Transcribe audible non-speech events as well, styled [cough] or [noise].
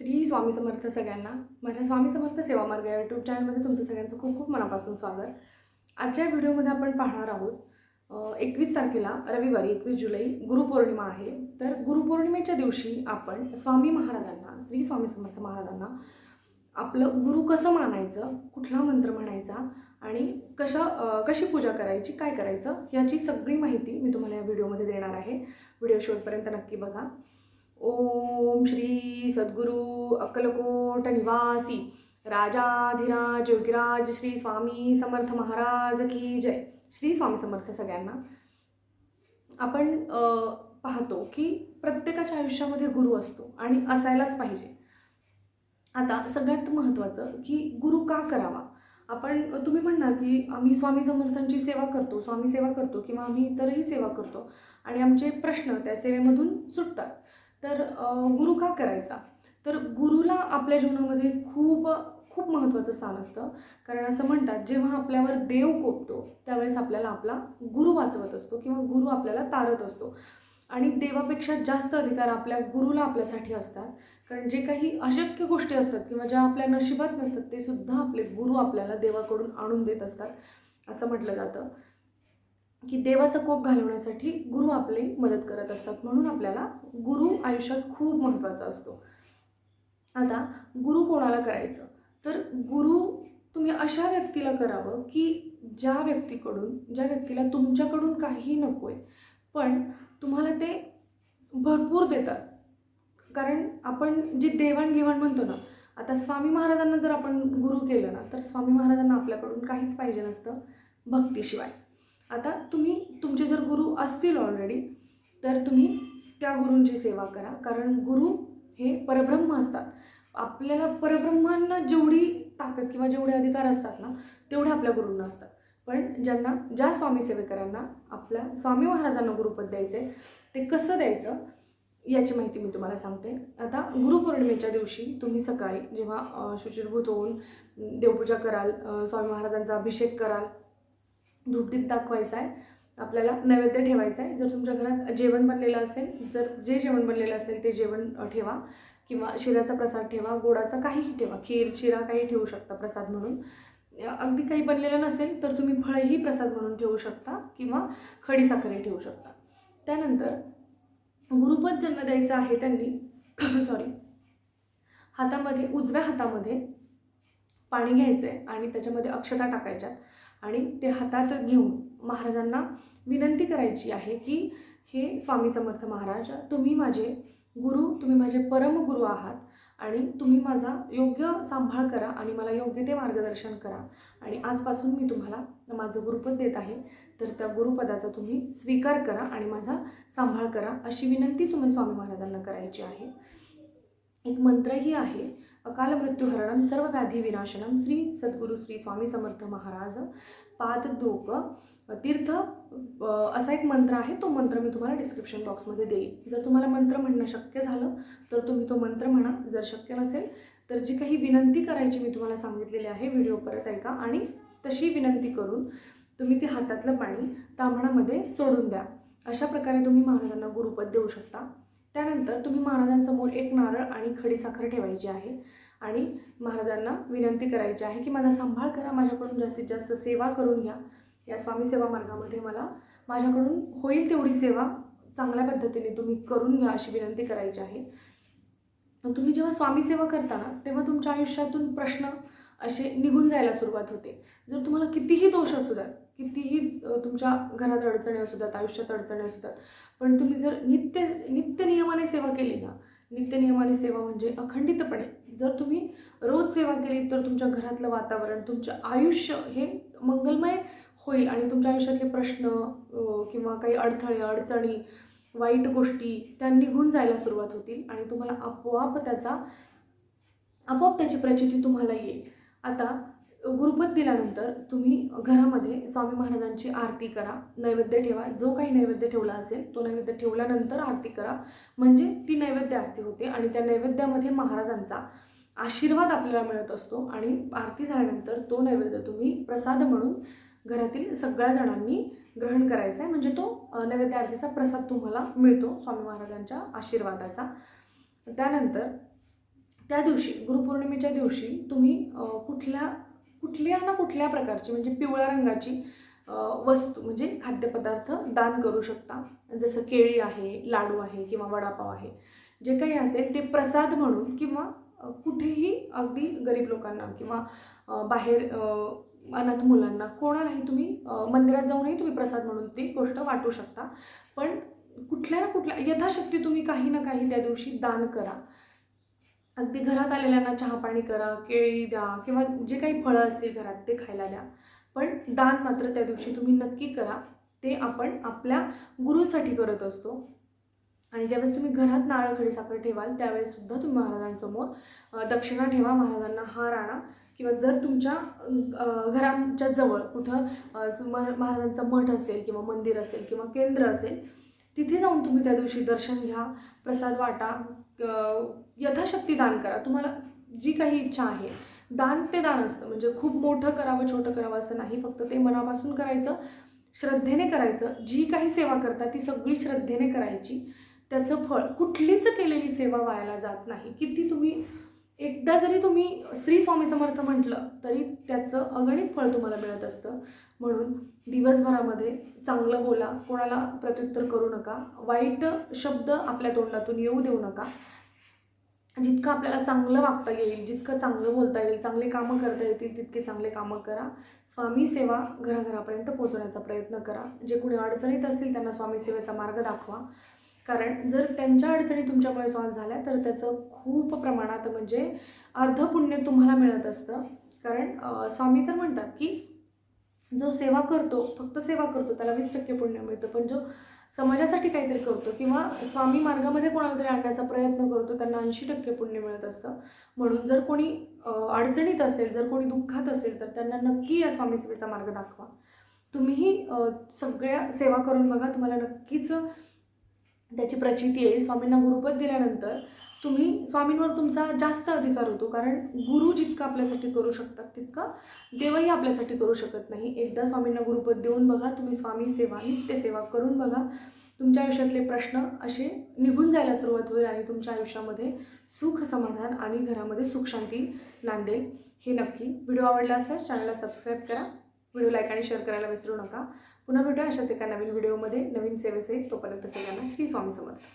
श्री स्वामी समर्थ सगळ्यांना. माझ्या स्वामी समर्थ सेवा मार्ग या यूट्यूब चॅनलमध्ये तुमचं सगळ्यांचं खूप खूप मनापासून स्वागत. आजच्या व्हिडिओमध्ये आपण पाहणार आहोत एकवीस तारखेला रविवारी एकवीस जुलै गुरुपौर्णिमा आहे. तर गुरुपौर्णिमेच्या दिवशी आपण स्वामी महाराजांना श्री स्वामी समर्थ महाराजांना आपलं गुरु कसं मानायचं कुठला मंत्र म्हणायचा आणि कशा कशी पूजा करायची काय करायचं याची सगळी माहिती मी तुम्हाला या व्हिडिओमध्ये देणार आहे. व्हिडिओ शेवटपर्यंत नक्की बघा. ओम श्री सद्गुरु अक्कलकोट निवासी राजाधिराज योगीराज श्री स्वामी समर्थ महाराज की जय. श्री स्वामी समर्थ सगळ्यांना. आपण पाहतो की प्रत्येकाच्या आयुष्यामध्ये गुरु असतो आणि असायलाच पाहिजे. आता सगळ्यात महत्त्वाचं की गुरु का करावा? आपण तुम्ही म्हणणार की आम्ही स्वामी समर्थांची सेवा करतो स्वामी सेवा करतो किंवा आम्ही इतरही सेवा करतो आणि आमचे प्रश्न त्या सेवेमधून सुटतात. तर गुरु का करायचा? तर गुरुला आपल्या जीवनामध्ये खूप खूप महत्त्वाचं स्थान असतं. कारण असं म्हणतात जेव्हा आपल्यावर देव कोपतो त्यावेळेस आपल्याला आपला गुरु वाचवत असतो किंवा गुरु आपल्याला तारत असतो. आणि देवापेक्षा जास्त अधिकार आपल्या गुरुला आपल्यासाठी असतात. कारण जे काही अशक्य गोष्टी असतात किंवा ज्या आपल्या नशिबात नसतात ते सुद्धा आपले गुरु आपल्याला देवाकडून आणून देत असतात असं म्हटलं जातं. की देवाचा कोप घालवण्यासाठी गुरु आपली मदत करत असतात. म्हणून आपल्याला गुरु आयुष्यात खूप महत्त्वाचा असतो. आता गुरु कोणाला करायचं? तर गुरु तुम्ही अशा व्यक्तीला करावं की ज्या व्यक्तीकडून ज्या व्यक्तीला तुमच्याकडून काही नको आहे पण तुम्हाला ते भरपूर देतात. कारण आपण जी देवाणघेवाण म्हणतो ना आता स्वामी महाराजांना जर आपण गुरु केलं ना तर स्वामी महाराजांना आपल्याकडून काहीच पाहिजे नसतं भक्तीशिवाय. आता तुम्ही तुमचे जर गुरु असतील ऑलरेडी तर तुम्ही त्या गुरूंची सेवा करा. कारण गुरु हे परब्रह्म असतात. आपल्याला परब्रह्मांना जेवढी ताकद किंवा जेवढे अधिकार असतात ना तेवढे आपल्या गुरूंना असतात. पण ज्यांना ज्या स्वामी सेवेकरांना आपल्या स्वामी महाराजांना गुरुपद द्यायचं आहे ते कसं द्यायचं याची माहिती मी तुम्हाला सांगते. आता गुरुपौर्णिमेच्या दिवशी तुम्ही सकाळी जेव्हा शुचिर्भूत होऊन देवपूजा कराल स्वामी महाराजांचा अभिषेक कराल धूपदीप दाखवायचा आहे आपल्याला नैवेद्य ठेवायचा आहे जर तुमच्या घरात जेवण बनलेलं असेल जर जे जेवण बनलेलं असेल ते जेवण ठेवा. किंवा शिऱ्याचा प्रसाद ठेवा. गोडाचा काहीही ठेवा. खीर शिरा काही ठेवू शकता प्रसाद म्हणून. अगदी काही बनलेलं नसेल तर तुम्ही फळही प्रसाद म्हणून ठेवू शकता किंवा खडीसाखरही ठेवू शकता. त्यानंतर गुरुपद ज्यांना द्यायचा आहे त्यांनी [coughs] सॉरी हातामध्ये उजव्या हातामध्ये पाणी घ्यायचं आहे आणि त्याच्यामध्ये अक्षता टाकायच्यात. आणि ते हातात घेऊन महाराजांना विनंती करायची आहे की हे स्वामी समर्थ महाराज तुम्ही माझे गुरु तुम्ही माझे परमगुरू आहात आणि तुम्ही माझा योग्य सांभाळ करा आणि मला योग्य ते मार्गदर्शन करा. आणि आजपासून मी तुम्हाला माझं गुरुपद देत आहे. तर त्या गुरुपदाचा तुम्ही स्वीकार करा आणि माझा सांभाळ करा अशी विनंती तुम्ही स्वामी महाराजांना करायची आहे. एक मंत्रही आहे अकाल मृत्यूहरणम सर्व व्याधी विनाशनम श्री सद्गुरू श्री स्वामी समर्थ महाराज पाददोक तीर्थ असा एक मंत्र आहे तो मंत्र मी तुम्हाला डिस्क्रिप्शन बॉक्समध्ये देईल जर तुम्हाला मंत्र म्हणणं शक्य झालं तर तुम्ही तो मंत्र म्हणा. जर शक्य नसेल तर जी काही विनंती करायची मी तुम्हाला सांगितलेली आहे व्हिडिओ परत ऐका. आणि तशी विनंती करून तुम्ही ते हातातलं पाणी तांबणामध्ये सोडून द्या. अशा प्रकारे तुम्ही महाराजांना गुरुपद देऊ शकता. त्यानंतर तुम्ही महाराजांसमोर एक नारळ आणि खडीसाखर ठेवायची आहे आणि महाराजांना विनंती करायची आहे की माझा सांभाळ करा माझ्याकडून जास्तीत जास्त सेवा करून घ्या. या स्वामी सेवा मार्गामध्ये मला माझ्याकडून होईल तेवढी सेवा चांगल्या पद्धतीने तुम्ही करून घ्या अशी विनंती करायची आहे. तुम्ही जेव्हा स्वामी सेवा करता ना तेव्हा तुमच्या आयुष्यातून प्रश्न असे निघून जायला सुरुवात होते. जर तुम्हाला कितीही दोष असू द्यात कितीही तुमच्या घरात अडचणी असू द्यात आयुष्यात अडचणी असू द्यात पण तुम्ही जर नित्य नित्य नियमाने सेवा केली ना नित्य नियमाने सेवा म्हणजे अखंडितपणे जर तुम्ही रोज सेवा केली तर तुमच्या घरातलं वातावरण तुमचं आयुष्य हे मंगलमय होईल आणि तुमच्या आयुष्यातले प्रश्न किंवा काही अडथळे अडचणी वाईट गोष्टी त्या निघून जायला सुरुवात होतील आणि तुम्हाला आपोआप त्याचा आपोआप त्याची प्रचिती तुम्हाला येईल. आता गुरुपद दिल्यानंतर तुम्ही घरामध्ये स्वामी महाराजांची आरती करा नैवेद्य ठेवा. जो काही नैवेद्य ठेवला असेल तो नैवेद्य ठेवल्यानंतर आरती करा. म्हणजे ती नैवेद्य आरती होते आणि त्या नैवेद्यामध्ये महाराजांचा आशीर्वाद आपल्याला मिळत असतो आणि आरती झाल्यानंतर तो नैवेद्य तुम्ही प्रसाद म्हणून घरातील सगळ्या जणांनी ग्रहण करायचा आहे. म्हणजे तो नैवेद्य आरतीचा प्रसाद तुम्हाला मिळतो स्वामी महाराजांच्या आशीर्वादाचा. त्यानंतर त्या दिवशी गुरुपौर्णिमेच्या दिवशी तुम्ही कुठल्या कुठल्या ना कुठल्या प्रकारची म्हणजे पिवळ्या रंगाची वस्तू म्हणजे खाद्यपदार्थ दान करू शकता. जसं केळी आहे लाडू आहे किंवा वडापाव आहे. जे काही असेल ते प्रसाद म्हणून किंवा कुठेही अगदी गरीब लोकांना किंवा बाहेर अनाथ मुलांना कोणालाही तुम्ही मंदिरात जाऊनही तुम्ही प्रसाद म्हणून ती गोष्ट वाटू शकता. पण कुठल्या ना कुठल्या यथाशक्ती तुम्ही काही ना काही त्या दिवशी दान करा. अगदी घरात आलेल्यांना चहा पाणी करा केळी द्या किंवा जे काही फळं असतील घरात ते खायला द्या. पण दान मात्र त्या दिवशी तुम्ही नक्की करा. ते आपण आपल्या गुरूंसाठी करत असतो. आणि ज्यावेळेस तुम्ही घरात नारळ खडीसाखर ठेवाल त्यावेळेस सुद्धा तुम्ही महाराजांसमोर दक्षिणा ठेवा महाराजांना हार आणा. किंवा जर तुमच्या घरांच्या जवळ कुठं महाराजांचा मठ असेल किंवा मंदिर असेल किंवा केंद्र असेल तिथे जाऊन तुम्ही त्या दिवशी दर्शन घ्या प्रसाद वाटा यथाशक्ती दान करा. तुम्हाला जी काही इच्छा आहे दान ते दान असतं. म्हणजे खूप मोठं करावं छोटं करावं असं नाही. फक्त ते मनापासून करायचं श्रद्धेने करायचं. जी काही सेवा करता ती सगळी श्रद्धेने करायची. त्याचं फळ कुठलीच केलेली सेवा वायाला जात नाही. किती तुम्ही एकदा जरी तुम्ही श्री स्वामी समर्थ म्हटलं तरी त्याचं अगणित फळ तुम्हाला मिळत असतं. म्हणून दिवसभरामध्ये चांगलं बोला. कोणाला प्रत्युत्तर करू नका. वाईट शब्द आपल्या तोंडातून येऊ देऊ नका. जितकं आपल्याला चांगलं वागता येईल जितकं चांगलं बोलता येईल चांगले कामं करता येतील तितके चांगले कामं करा. स्वामी सेवा घराघरापर्यंत पोहोचवण्याचा प्रयत्न करा. जे कोणी अडचणीत असतील त्यांना स्वामी सेवेचा मार्ग दाखवा. कारण जर त्यांच्या अडचणी तुमच्यामुळे सॉल्व्ह झाल्या तर त्याचं खूप प्रमाणात म्हणजे अर्ध पुण्य तुम्हाला मिळत असतं. कारण स्वामी तर म्हणतात की जो सेवा करतो फक्त सेवा करतो त्याला वीस टक्के पुण्य मिळतं. पण जो समाजासाठी काहीतरी करतो किंवा स्वामी मार्गामध्ये कोणाला तरी आणण्याचा प्रयत्न करतो त्यांना ऐंशी टक्के पुण्य मिळत असतं. म्हणून जर कोणी अडचणीत असेल जर कोणी दुःखात असेल तर त्यांना नक्की या स्वामी सेवेचा मार्ग दाखवा. तुम्हीही सगळ्या सेवा करून बघा तुम्हाला नक्कीच त्याची प्रचिती येईल. स्वामींना गुरुपद दिल्यानंतर तुम्ही स्वामींवर तुमचा जास्त अधिकार होतो कारण गुरु जितकं आपल्यासाठी करू शकतात तितका देवही आपल्यासाठी करू शकत नाही. एकदा स्वामींना गुरुपद देऊन बघा तुम्ही स्वामी सेवा नित्य सेवा करून बघा तुमच्या आयुष्यातले प्रश्न असे निघून जायला सुरुवात होईल आणि तुमच्या आयुष्यामध्ये सुख समाधान आणि घरामध्ये सुख शांती नांदेल. हे नक्की व्हिडिओ आवडला असेल चॅनलला सबस्क्राईब करा. व्हिडिओ लाईक आणि शेअर करायला विसरू नका. पुन्हा भेटूया अशाच एका नवीन व्हिडिओमध्ये. नवीन सेवेसहित तोपर्यंत सगळ्यांना श्री स्वामी समर्थ.